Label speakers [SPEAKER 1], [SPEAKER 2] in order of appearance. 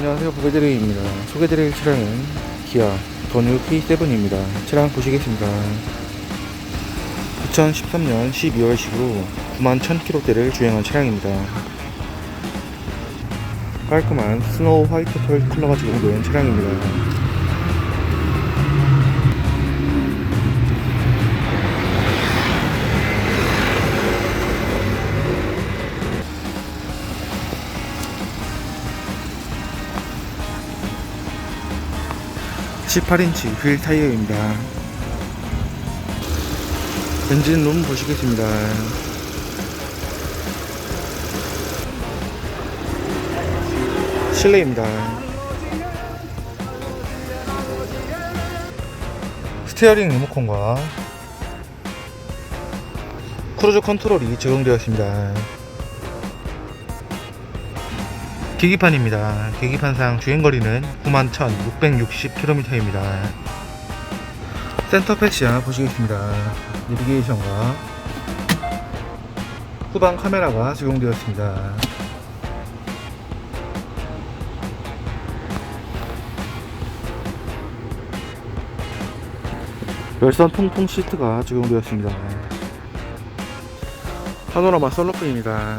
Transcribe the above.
[SPEAKER 1] 안녕하세요. 부배드림입니다. 소개드릴 차량은 기아 더뉴 P7입니다. 차량 보시겠습니다. 2013년 12월식으로 9만 1000km대를 주행한 차량입니다. 깔끔한 스노우 화이트 펄 컬러가 적용된 차량입니다 (18인치) 휠 타이어입니다. 엔진 룸 보시겠습니다. 실내입니다. 스티어링 리모컨과 크루즈 컨트롤이 적용되어 있습니다 계기판입니다. 계기판상 주행거리는 91,660km입니다. 센터 패시아 보시겠습니다. 내비게이션과 후방 카메라가 적용되어 있습니다. 열선 통풍 시트가 적용되었습니다. 파노라마 썰러프입니다